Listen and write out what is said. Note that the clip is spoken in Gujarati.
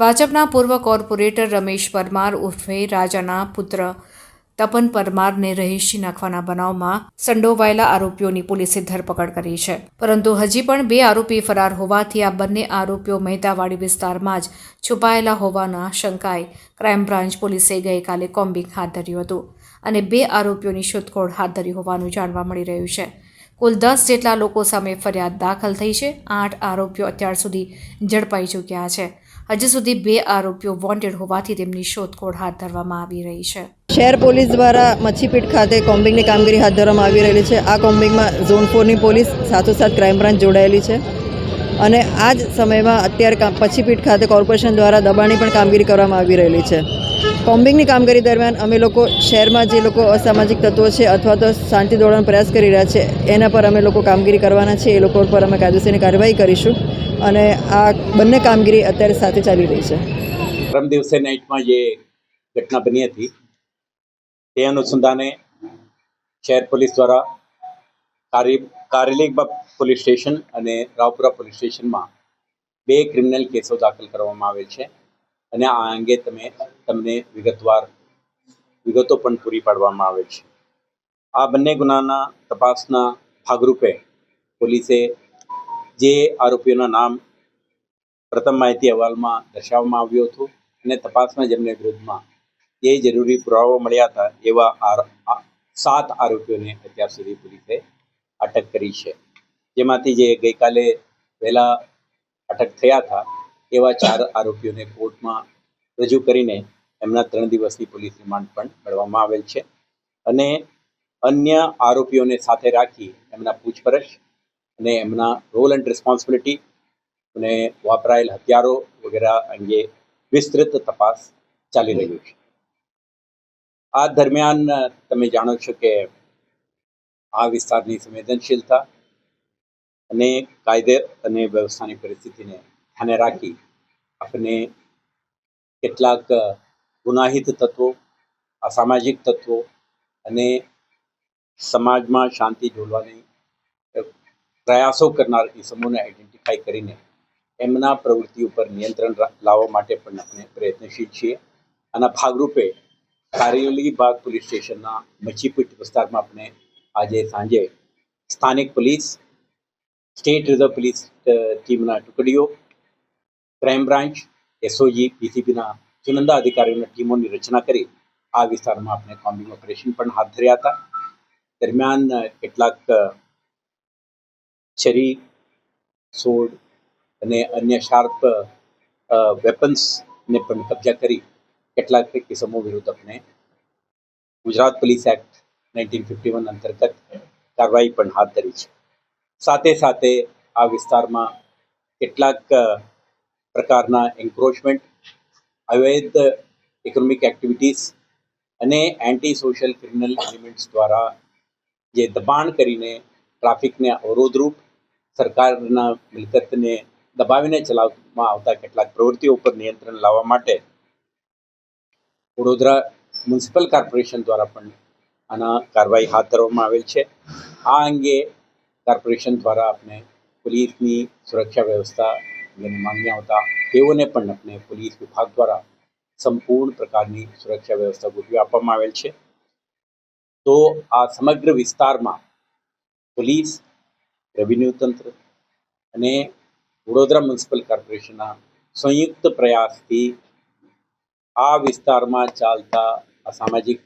ભાજપના પૂર્વ કોર્પોરેટર રમેશ પરમાર ઉર્ફે રાજાના પુત્ર તપન પરમારને રહીશી નાખવાના બનાવમાં સંડોવાયેલા આરોપીઓની પોલીસે ધરપકડ કરી છે. પરંતુ હજી પણ બે આરોપી ફરાર હોવાથી આ બંને આરોપીઓ મહેતાવાડી વિસ્તારમાં જ છુપાયેલા હોવાના શંકાએ ક્રાઇમ બ્રાન્ચ પોલીસે ગઈકાલે કોમ્બિંગ હાથ ધર્યું હતું અને બે આરોપીઓની શોધખોળ હાથ ધરી હોવાનું જાણવા મળી રહ્યું છે. કુલ દસ જેટલા લોકો સામે ફરિયાદ દાખલ થઈ છે. આઠ આરોપીઓ અત્યાર સુધી ઝડપાઈ ચૂક્યા છે. હજી સુધી બે આરોપીઓ વોન્ટેડ હોવાથી તેમની શોધખોળ હાથ ધરવામાં આવી રહી છે. શહેર પોલીસ દ્વારા મચ્છીપીઠ ખાતે કોમ્બિંગની કામગીરી હાથ ધરવામાં આવી રહેલી છે. આ કોમ્બિંગમાં ઝોન ફોરની પોલીસ, સાથોસાથ ક્રાઇમ બ્રાન્ચ જોડાયેલી છે. અને આ જ સમયમાં અત્યારે પચ્છીપીઠ ખાતે કોર્પોરેશન દ્વારા દબાણની પણ કામગીરી કરવામાં આવી રહેલી છે. કોમ્બિંગની કામગીરી દરમિયાન અમે લોકો શહેરમાં જે લોકો અસામાજિક તત્વો છે અથવા તો શાંતિ દોડવાનો પ્રયાસ કરી રહ્યા છે, એના પર અમે લોકો કામગીરી કરવાના છે. એ લોકો પર અમે કાયદેસરની કાર્યવાહી કરીશું. અને આ બંને કામગીરી અત્યારે સાથે ચાલી રહી છે. પરમ દિવસે નાઇટમાં જે ઘટના બની હતી, તે અનુસંધાને શહેર પોલીસ દ્વારા કારેલી પોલીસ સ્ટેશન અને રાવપુરા પોલીસ સ્ટેશનમાં બે ક્રિમિનલ કેસો દાખલ કરવામાં આવેલ છે અને આ અંગે તમે, તમને વિગતવાર વિગતો પણ પૂરી પાડવામાં આવે છે. આ બંને ગુનાના તપાસના ભાગરૂપે પોલીસે જે આરોપીઓના નામ પ્રથમ માહિતી અહેવાલમાં દર્શાવવામાં આવ્યો હતો અને તપાસમાં જેમને વિરુદ્ધમાં જે જરૂરી પુરાવા મળ્યા હતા એવા સાત આરોપીઓને અત્યાર સુધી પોલીસે અટક કરી છે. જેમાંથી જે ગઈકાલે વહેલા અટક થયા હતા એવા ચાર આરોપીઓને કોર્ટમાં રજૂ કરીને એમના ત્રણ દિવસની પોલીસ રિમાન્ડ પણ મળવામાં આવેલ છે. અને અન્ય આરોપીઓને સાથે રાખી એમના પૂછપરછ અને એમના રોલ એન્ડ રિસ્પોન્સિબિલિટી અને વાપરાયેલ હથિયારો વગેરે અંગે વિસ્તૃત તપાસ ચાલી રહ્યું છે. આ દરમિયાન તમે જાણો છો કે આ વિસ્તારની સંવેદનશીલતા અને કાયદે અને વ્યવસ્થાની પરિસ્થિતિને ધ્યાને રાખી આપણે કેટલાક ગુનાહિત તત્વો અસામાજિક તત્વો અને સમાજમાં શાંતિ અ, પ્રયાસો કરનાર ઇસમોને આઈડેન્ટિફાઈ કરીને એમના પ્રવૃત્તિ ઉપર નિયંત્રણ લાવવા માટે પણ આપણે પ્રયત્નશીલ છીએ. આના ભાગરૂપે કારેલી બાગ પોલીસ સ્ટેશનના મચ્છીપીઠ વિસ્તારમાં આપણે આજે સાંજે સ્થાનિક પોલીસ, સ્ટેટ રિઝર્વ પોલીસ ટીમના ટુકડીઓ, ક્રાઇમ બ્રાન્ચ એસઓજી પીસીબીના ચુનંદા અધિકારીઓની ટીમોની રચના કરી આ વિસ્તારમાં આપણે કોમ્બિંગ ઓપરેશન પણ હાથ ધર્યા હતા. દરમિયાન કેટલાક છરી સોડ અને અન્ય શાર્પ વેપન્સને પણ કબજા કરી કેટલાક કિસમો વિરુદ્ધ આપણે Gujarat police act nineteen fifty one અંતર્ગત કાર્યવાહી પણ હાથ ધરી છે. સાથે સાથે આ વિસ્તારમાં કેટલાક પ્રકારના એન્ક્રોચમેન્ટ અવૈધ ઇકોનોમિક એક્ટિવિટીઝ અને એન્ટી સોશિયલ ક્રિમિનલ એલિમેન્ટ્સ દ્વારા જે દબાણ કરીને ટ્રાફિકને અવરોધરૂપ સરકારના મિલકતને દબાવીને ચલાવવામાં આવતા કેટલાક પ્રવૃત્તિઓ ઉપર નિયંત્રણ લાવવા માટે વડોદરા મ્યુનિસિપલ કોર્પોરેશન દ્વારા પણ આના કાર્યવાહી હાથ ધરવામાં આવેલ છે. આ અંગે કોર્પોરેશન દ્વારા આપણે પોલીસની સુરક્ષા વ્યવસ્થા અંગેની માંગણી આવતા તેઓને પણ આપણે પોલીસ વિભાગ દ્વારા સંપૂર્ણ પ્રકારની સુરક્ષા વ્યવસ્થા ગોઠવી આપવામાં આવેલ છે. તો આ સમગ્ર વિસ્તારમાં પોલીસ રેવન્યુ તંત્ર અને વડોદરા મ્યુનિસિપલ કોર્પોરેશનના સંયુક્ત પ્રયાસથી આ વિસ્તારમાં ચાલતા અસામાજિક